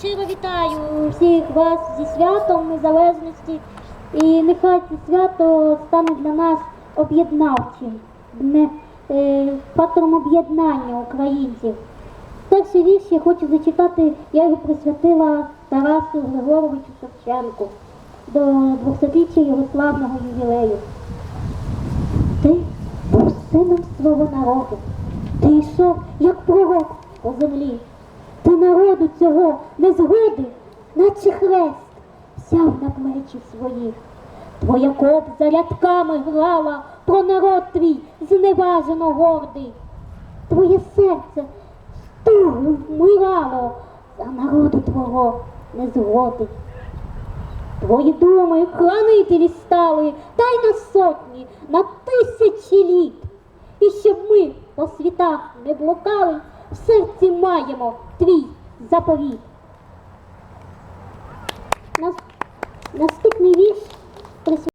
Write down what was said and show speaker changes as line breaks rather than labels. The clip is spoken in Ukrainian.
щиро вітаю всіх вас зі святом незалежності. І нехай це свято стане для нас об'єднавчим, е, фактором об'єднання українців. Перший вірш я хочу зачитати, я його присвятила Тарасу Григоровичу Шевченку до 200-річчя його славного ювілею. Ти був сином свого народу, ти йшов, як пророк по землі. Народу цього не згодив, наче хрест взяв на плечі своїх. Твоя кобза рядками грала про народ твій зневажено гордий. Твоє серце стугу вмирало за народу твого незгоди. Твої думи хранителі стали, та й на сотні, на тисячі літ. І щоб ми по світах не блукали, в серці маємо твій заповіт. Нас- Наступний вірш присвятив